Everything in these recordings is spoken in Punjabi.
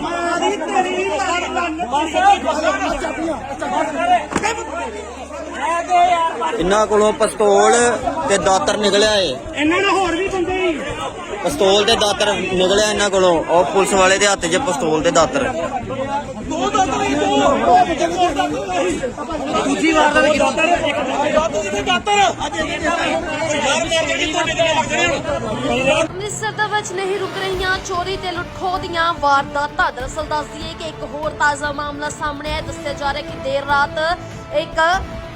ਮਾਰੀ ਤੇਰੀ ਇਹਨਾਂ ਕੋਲੋਂ ਪਿਸਤੌਲ ਤੇ ਦਾਤਰ ਨਿਕਲਿਆ ਏ। ਇਹਨਾਂ ਨਾਲ ਹੋਰ ਪਿਸਤੌਲ ਤੇ ਦਾਤਰ ਨਿਕਲਿਆ ਇਹਨਾਂ ਕੋਲੋਂ। ਉਹ ਪੁਲਿਸ ਵਾਲੇ ਦੇ ਹੱਥ 'ਚ ਪਿਸਤੌਲ ਤੇ ਦਾਤਰ। ਦੋ ਦਾਤਰ ਹੀ। ਦੋ ਦੂਜੀ ਵਾਰ ਦਾ ਦਾਤਰ ਦਾਤਰ ਦੀ ਦਾਤਰ ਅੱਜ ਇਹ ਯਾਰ ਮਾਰ ਕੇ ਤੁਹਾਡੇ ਤੇ ਲੱਗਦੇ ਨੇ ਅੰਮ੍ਰਿਤਸਰ ਦੇ ਵਿੱਚ ਨਹੀਂ ਰੁਕ ਰਹੀਆਂ ਚੋਰੀ ਤੇ ਲੁੱਟਖੋ ਦੀਆਂ ਵਾਰਦਾਤਾਂ। ਦਰਅਸਲ ਦੱਸ ਦਈਏ ਕਿ ਇੱਕ ਹੋਰ ਤਾਜ਼ਾ ਮਾਮਲਾ ਸਾਹਮਣੇ ਆਇਆ ਦੱਸਿਆ ਜਾ ਰਿਹਾ ਕਿ ਦੇਰ ਰਾਤ ਇੱਕ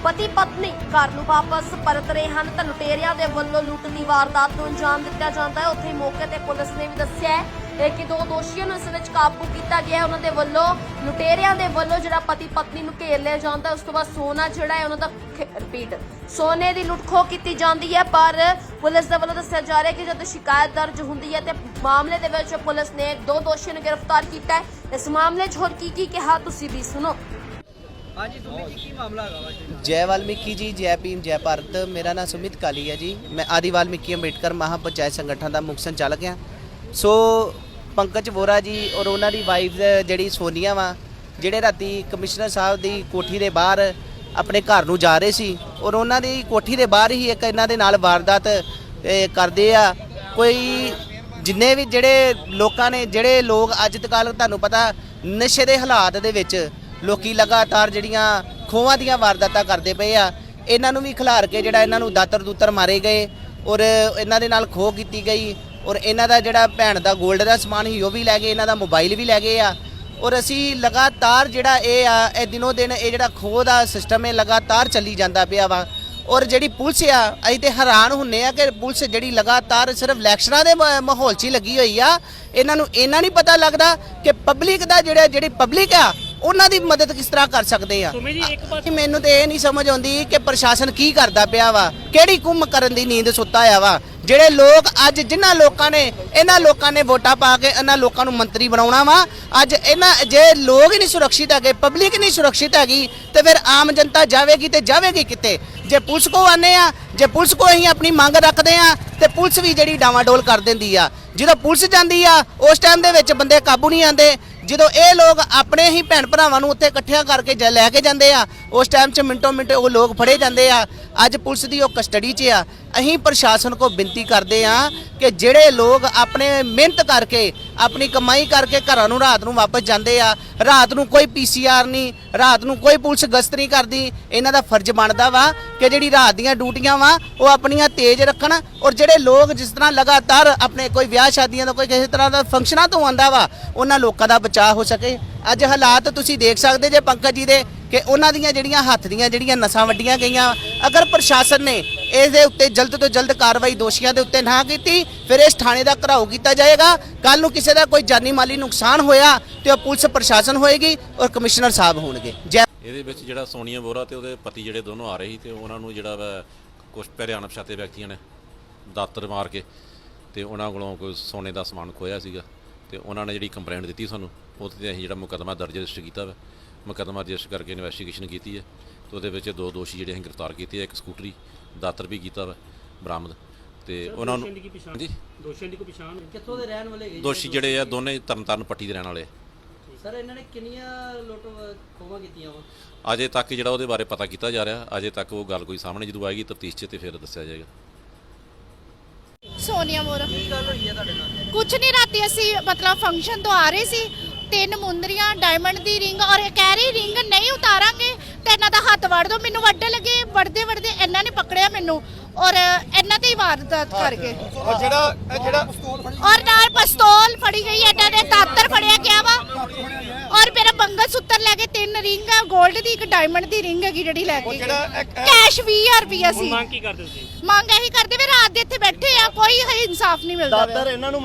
ਪਤੀ ਪਤਨੀ ਘਰ ਨੂੰ ਵਾਪਸ ਪਰਤ ਰਹੇ ਹਨ ਤਾਂ ਲੁਟੇਰਿਆਂ ਦੇ ਵੱਲੋਂ ਲੁੱਟ ਦੀ ਵਾਰਦਾਤ ਨੂੰ ਅੰਜਾਮ ਦਿੱਤਾ ਜਾਂਦਾ ਹੈ। ਉੱਥੇ ਮੌਕੇ ਤੇ ਪੁਲਿਸ ਨੇ ਵੀ ਦੱਸਿਆ ਹੈ ਕਿ ਦੋ ਦੋਸ਼ੀਆਂ ਨੂੰ ਇਸ ਵਿੱਚ ਕਾਬੂ ਕੀਤਾ ਗਿਆ ਉਹਨਾਂ ਦੇ ਵੱਲੋਂ ਲੁਟੇਰਿਆਂ ਦੇ ਵੱਲੋਂ ਜਿਹੜਾ ਪਤੀ ਪਤਨੀ ਨੂੰ ਘੇਰ ਲਿਆ ਜਾਂਦਾ ਉਸ ਤੋਂ ਬਾਅਦ ਸੋਨਾ ਜਿਹੜਾ ਹੈ, ਉਹਨਾਂ ਦਾ ਰਿਪੀਟ ਸੋਨੇ ਦੀ ਲੁੱਟਖੋ ਕੀਤੀ ਜਾਂਦੀ ਹੈ। ਪਰ ਪੁਲਿਸ ਦੇ ਵੱਲੋਂ ਦੱਸਿਆ ਜਾ ਰਿਹਾ ਕਿ ਜਦੋਂ ਸ਼ਿਕਾਇਤ ਦਰਜ ਹੁੰਦੀ ਹੈ ਤੇ ਮਾਮਲੇ ਦੇ ਵਿੱਚ ਪੁਲਿਸ ਨੇ ਦੋ ਦੋਸ਼ੀਆਂ ਨੂੰ ਗ੍ਰਿਫਤਾਰ ਕੀਤਾ ਹੈ। ਇਸ ਮਾਮਲੇ 'ਚ ਹੋਰ ਕੀ ਕੀ ਕਿਹਾ ਤੁਸੀਂ ਵੀ ਸੁਣੋ। ਜੈ ਵਾਲਮੀਕੀ ਜੀ, ਜੈ ਭੀਮ, ਜੈ ਭਾਰਤ। ਮੇਰਾ ਨਾਮ ਸੁਮਿਤ ਕਾਲੀ ਹੈ ਜੀ। ਮੈਂ ਆਦਿ ਵਾਲਮੀਕੀ ਅੰਬੇਡਕਰ ਮਹਾਪੰਚਾਇਤ ਸੰਗਠਨ ਦਾ ਮੁੱਖ ਸੰਚਾਲਕ ਹਾਂ। ਸੋ, ਪੰਕਜ ਵੋਰਾ ਜੀ ਔਰ ਉਹਨਾਂ ਦੀ ਵਾਈਫ ਜਿਹੜੀ ਸੋਨੀਆ ਵਾ, ਜਿਹੜੇ ਰਾਤੀ ਕਮਿਸ਼ਨਰ ਸਾਹਿਬ ਦੀ ਕੋਠੀ ਦੇ ਬਾਹਰ ਆਪਣੇ ਘਰ ਨੂੰ ਜਾ ਰਹੇ ਸੀ, ਔਰ ਉਹਨਾਂ ਦੀ ਕੋਠੀ ਦੇ ਬਾਹਰ ਹੀ ਇੱਕ ਇਹਨਾਂ ਦੇ ਨਾਲ ਵਾਰਦਾਤ ਕਰਦੇ ਆ। ਕੋਈ ਜਿੰਨੇ ਵੀ ਜਿਹੜੇ ਲੋਕਾਂ ਨੇ, ਜਿਹੜੇ ਲੋਕ ਅੱਜ ਤੱਕ ਤੁਹਾਨੂੰ ਪਤਾ, ਨਸ਼ੇ ਦੇ ਹਾਲਾਤ ਦੇ ਵਿੱਚ ਲੋਕੀ ਲਗਾਤਾਰ ਜਿਹੜੀਆਂ ਖੋਵਾਂ ਦੀਆਂ ਵਾਰਦਾਤਾਂ ਕਰਦੇ ਪਏ ਆ, ਇਹਨਾਂ ਨੂੰ ਵੀ ਖਿਲਾਰ ਕੇ ਜਿਹੜਾ ਇਹਨਾਂ ਨੂੰ ਦਾਤਰ ਦੂਤਰ ਮਾਰੇ ਗਏ ਔਰ ਇਹਨਾਂ ਦੇ ਨਾਲ ਖੋਹ ਕੀਤੀ ਗਈ ਔਰ ਇਹਨਾਂ ਦਾ ਜਿਹੜਾ ਭੈਣ ਦਾ 골ਡ ਦਾ ਸਮਾਨ ਸੀ, ਉਹ ਵੀ ਲੈ ਗਏ, ਇਹਨਾਂ ਦਾ ਮੋਬਾਈਲ ਵੀ ਲੈ ਗਏ ਆ। ਔਰ ਅਸੀਂ ਲਗਾਤਾਰ ਜਿਹੜਾ ਇਹ ਆ, ਇਹ ਦਿਨੋ ਦਿਨ ਇਹ ਜਿਹੜਾ ਖੋਹ ਦਾ ਸਿਸਟਮ ਹੈ ਲਗਾਤਾਰ ਚੱਲੀ ਜਾਂਦਾ ਪਿਆ ਵਾ। ਔਰ ਜਿਹੜੀ ਪੁਲਿਸ ਆ, ਅਸੀਂ ਤੇ ਹੈਰਾਨ ਹੁੰਨੇ ਆ ਕਿ ਪੁਲਿਸ ਜਿਹੜੀ ਲਗਾਤਾਰ ਸਿਰਫ ਇਲੈਕਸ਼ਨਾਂ ਦੇ ਮਾਹੌਲ 'ਚ ਹੀ ਲੱਗੀ ਹੋਈ ਆ, ਇਹਨਾਂ ਨੂੰ ਇਹਨਾਂ ਨਹੀਂ ਪਤਾ ਲੱਗਦਾ ਕਿ ਪਬਲਿਕ ਦਾ ਜਿਹੜਾ, ਜਿਹੜੀ ਪਬਲਿਕ ਆ ਉਹਨਾਂ ਦੀ ਮਦਦ ਕਿਸ ਤਰ੍ਹਾਂ ਕਰ ਸਕਦੇ ਆ? ਮੈਨੂੰ ਤੇ ਇਹ ਨਹੀਂ ਸਮਝ ਆਉਂਦੀ ਕਿ ਪ੍ਰਸ਼ਾਸਨ ਕੀ ਕਰਦਾ ਪਿਆ ਵਾ ਕਿਹੜੀ ਕੁੰਮ ਕਰਨ ਦੀ ਨੀਂਦ ਸੁੱਤਾ ਆ ਵਾ। ਜਿਹੜੇ ਲੋਕ ਅੱਜ ਜਿਨ੍ਹਾਂ ਲੋਕਾਂ ਨੇ ਇਹਨਾਂ ਲੋਕਾਂ ਨੇ ਵੋਟਾਂ ਪਾ ਕੇ ਇਹਨਾਂ ਲੋਕਾਂ ਨੂੰ ਮੰਤਰੀ ਬਣਾਉਣਾ ਵਾ ਅੱਜ ਇਹਨਾਂ ਜੇ ਲੋਕ ਹੀ ਨਹੀਂ ਸੁਰੱਖਿਅਤ ਹੈਗੇ ਪਬਲਿਕ ਨਹੀਂ ਸੁਰੱਖਿਅਤ ਹੈਗੀ ਤੇ ਫਿਰ ਆਮ ਜਨਤਾ ਜਾਵੇਗੀ ਤੇ ਜਾਵੇਗੀ ਕਿੱਥੇ? ਜੇ ਪੁਲਿਸ ਕੋ ਆਨੇ ਆ ਜੇ ਪੁਲਿਸ ਕੋ ਅਸੀਂ ਆਪਣੀ ਮੰਗ ਰੱਖਦੇ ਆ ਤੇ ਪੁਲਿਸ ਵੀ ਜਿਹੜੀ ਡਾਵਾਡੋਲ ਕਰ ਦਿੰਦੀ ਆ। ਜਦੋਂ ਪੁਲਿਸ ਜਾਂਦੀ ਆ ਉਸ ਟਾਈਮ ਦੇ ਵਿੱਚ ਬੰਦੇ ਕਾਬੂ ਨਹੀਂ ਆਉਂਦੇ ਜਦੋਂ ਇਹ ਲੋਕ ਆਪਣੇ ਹੀ ਭੈਣ ਭਰਾਵਾਂ ਨੂੰ ਉੱਥੇ ਇਕੱਠਿਆਂ ਕਰਕੇ ਲੈ ਕੇ ਜਾਂਦੇ ਆ ਉਸ ਟਾਈਮ 'ਚ ਮਿੰਟੋ ਮਿੰਟ ਉਹ ਲੋਕ ਫੜੇ ਜਾਂਦੇ ਆ। ਅੱਜ ਪੁਲਿਸ ਦੀ ਉਹ ਕਸਟਡੀ 'ਚ ਆ। ਅਸੀਂ ਪ੍ਰਸ਼ਾਸਨ ਕੋ ਬੇਨਤੀ ਕਰਦੇ ਆ ਕਿ ਜਿਹੜੇ ਲੋਕ ਆਪਣੇ ਮਿਹਨਤ ਕਰਕੇ, ਆਪਣੀ ਕਮਾਈ ਕਰਕੇ ਘਰਾਂ ਨੂੰ ਰਾਤ ਨੂੰ ਵਾਪਸ ਜਾਂਦੇ ਆ, ਰਾਤ ਨੂੰ ਕੋਈ ਪੀਸੀਆਰ ਨਹੀਂ, ਰਾਤ ਨੂੰ ਕੋਈ ਪੁਲਿਸ ਗਸ਼ਤ ਨਹੀਂ ਕਰਦੀ, ਇਹਨਾਂ ਦਾ ਫਰਜ਼ ਬਣਦਾ ਵਾ ਕਿ ਜਿਹੜੀ ਰਾਤ ਦੀਆਂ ਡਿਊਟੀਆਂ ਵਾ, ਉਹ ਆਪਣੀਆਂ ਤੇਜ਼ ਰੱਖਣ ਔਰ ਜਿਹੜੇ ਲੋਕ ਜਿਸ ਤਰ੍ਹਾਂ ਲਗਾਤਾਰ ਆਪਣੇ ਕੋਈ ਵਿਆਹ ਸ਼ਾਦੀਆਂ ਦਾ, ਕੋਈ ਕਿਸੇ ਤਰ੍ਹਾਂ ਦਾ ਫੰਕਸ਼ਨਾਂ ਤੋਂ ਆਉਂਦਾ ਵਾ, ਉਹਨਾਂ ਲੋਕਾਂ ਦਾ ਬਚਾਅ ਹੋ ਸਕੇ। ਅੱਜ ਹਾਲਾਤ ਤੁਸੀਂ ਦੇਖ ਸਕਦੇ ਜੇ ਪੰਕਜ ਜੀ ਦੇ ਕਿ ਉਹਨਾਂ ਦੀਆਂ ਜਿਹੜੀਆਂ ਹੱਥ ਦੀਆਂ ਜਿਹੜੀਆਂ ਨਸਾਂ ਵੱਡੀਆਂ ਗਈਆਂ, ਅਗਰ ਪ੍ਰਸ਼ਾਸਨ ਨੇ ਇਸ ਦੇ ਉੱਤੇ ਜਲਦ ਤੋਂ ਜਲਦ ਕਾਰਵਾਈ ਦੋਸ਼ੀਆਂ ਦੇ ਉੱਤੇ ਨਾ ਕੀਤੀ, ਫਿਰ ਇਸ ਥਾਣੇ ਦਾ ਘਰਾਓ ਕੀਤਾ ਜਾਏਗਾ। ਕੱਲ ਨੂੰ ਕਿਸੇ ਦਾ ਕੋਈ ਜਾਨੀ ਮਾਲੀ ਨੁਕਸਾਨ ਹੋਇਆ ਤੇ ਉਹ ਪੁਲਿਸ ਪ੍ਰਸ਼ਾਸਨ ਹੋਏਗੀ ਔਰ ਕਮਿਸ਼ਨਰ ਸਾਹਿਬ ਹੋਣਗੇ। ਇਹਦੇ ਵਿੱਚ ਜਿਹੜਾ ਸੋਨੀਆ ਬੋਰਾ ਤੇ ਉਹਦੇ ਪਤੀ ਜਿਹੜੇ ਦੋਨੋਂ ਆ ਰਹੇ ਸੀ ਤੇ ਉਹਨਾਂ ਨੂੰ ਜਿਹੜਾ ਵਾ ਕੁਝ ਪਹਿਰੇ ਅਣਪਛਾਤੇ ਵਿਅਕਤੀਆਂ ਨੇ ਦਾਤਰ ਮਾਰ ਕੇ ਤੇ ਉਹਨਾਂ ਕੋਲੋਂ ਕੋਈ ਸੋਨੇ ਦਾ ਸਮਾਨ ਖੋਇਆ ਸੀਗਾ ਤੇ ਉਹਨਾਂ ਨੇ ਜਿਹੜੀ ਕੰਪਲੇਂਟ ਦਿੱਤੀ ਸਾਨੂੰ ਉਹਦੇ ਤੇ ਅਸੀਂ ਜਿਹੜਾ ਮੁਕੱਦਮਾ ਦਰਜ ਰਜਿਸਟਰ ਕੀਤਾ ਵਾ। ਮੁਕੱਦਮਾ ਰਜਿਸਟਰ ਕਰਕੇ ਇਨਵੈਸਟੀਗੇਸ਼ਨ ਕੀਤੀ ਹੈ ਤੇ ਉਹਦੇ ਵਿੱਚ ਦੋ ਦੋਸ਼ੀ ਜਿਹੜੇ ਅਸੀਂ ਗ੍ਰਿਫਤਾਰ ਕੀਤੇ ਆ ਇੱਕ ਸਕੂਟਰੀ ਦਾਤਰ ਵੀ ਕੀਤਾ ਵਾ ਬਰਾਮਦ ਤੇ ਉਹਨਾਂ ਨੂੰ ਦੋਸ਼ੀਆਂ ਦੀ ਕੋਈ ਪਛਾਣ ਕਿੱਥੋਂ ਦੇ ਰਹਿਣ ਵਾਲੇ ਹੈਗੇ ਦੋਸ਼ੀ ਜਿਹੜੇ ਆ ਦੋਨੇ ਤਰਨਤਾਰਨ ਪੱਟੀ ਦੇ ਰਹਿਣ ਵਾਲੇ ਆ। ਸਰ ਇਹਨਾਂ ਨੇ ਕਿੰਨੀਆਂ ਲੁੱਟ ਖੋਵਾਂ ਕੀਤੀਆਂ ਵਾ? ਅਜੇ ਤੱਕ ਜਿਹੜਾ ਉਹਦੇ ਬਾਰੇ ਪਤਾ ਕੀਤਾ ਜਾ ਰਿਹਾ ਅਜੇ ਤੱਕ ਉਹ ਗੱਲ ਕੋਈ ਸਾਹਮਣੇ ਜਦੋਂ ਆਏਗੀ ਤਫਤੀਸ਼ 'ਚ ਤੇ ਫਿਰ ਦੱਸਿਆ ਜਾਏਗਾ। ਸੋਨੀਆ ਮੋਰਾ ਕੀ ਗੱਲ ਹੋਈ ਹੈ ਤੁਹਾਡੇ ਨਾਲ? ਕੁਛ ਨਹੀਂ ਰਾਤੀ ਅਸੀਂ ਮਤਲਬ ਫੰਕਸ਼ਨ ਤੋਂ ਆ ਰਹੇ ਸੀ। ਤਿੰਨ ਮੁੰਦਰੀਆਂ ਡਾਇਮੰਡ ਦੀ ਰਿੰਗ ਔਰ ਇਹ ਕਹਿ ਰਹੀ ਰਿੰਗ ਨਹੀਂ ਉਤਾਰਾਂਗੇ ਤੇ ਇਹਨਾਂ ਦਾ ਹੱਥ ਵੜ ਦੋ। ਮੈਨੂੰ ਵੱਡੇ ਲੱਗੇ ਵੜਦੇ ਵੜਦੇ ਇਹਨਾਂ ਨੇ ਪਕੜਿਆ ਮੈਨੂੰ ਔਰ ਇਹਨਾਂ ਤੇ ਹੀ ਵਾਰਦਾਤ ਕਰ ਗਏ ਔਰ ਜਿਹੜਾ ਇਹ ਜਿਹੜਾ ਔਰ ਨਾਲ ਪਿਸਤੌਲ ਫੜੀ ਗਈ ਇਹਨਾਂ ਨੇ ਦਾਤਰ ਫੜਿਆ ਗਿਆ ਵਾ। ਔਰ ਮੇਰਾ ਬੰਗਲ ਸੁੱਤਰ ਲੈ ਕੇ ਤਿੰਨ ਰਿੰਗ ਹੈ 골ਡ ਦੀ ਇੱਕ ਡਾਇਮੰਡ ਦੀ ਰਿੰਗ ਹੈਗੀ ਜਿਹੜੀ ਲੈ ਕੇ ਜਿਹੜਾ ਗਏ। ਇੱਕ- ਕੈਸ਼ 20000 ਰੁਪਇਆ ਸੀ। ਮੰਗ ਕੀ ਕਰਦੇ ਤੁਸੀਂ? ਮੰਗ ਇਹੀ ਕਰਦੇ ਵੀ ਰਾਤ ਦੇ ਇੱਥੇ ਬੈਠੇ ਆ ਕੋਈ ਇਨਸਾਫ ਨਹੀਂ ਮਿਲਦਾ ਪਿਆ। ਦਾਤਰ ਇਹਨਾਂ ਨੂੰ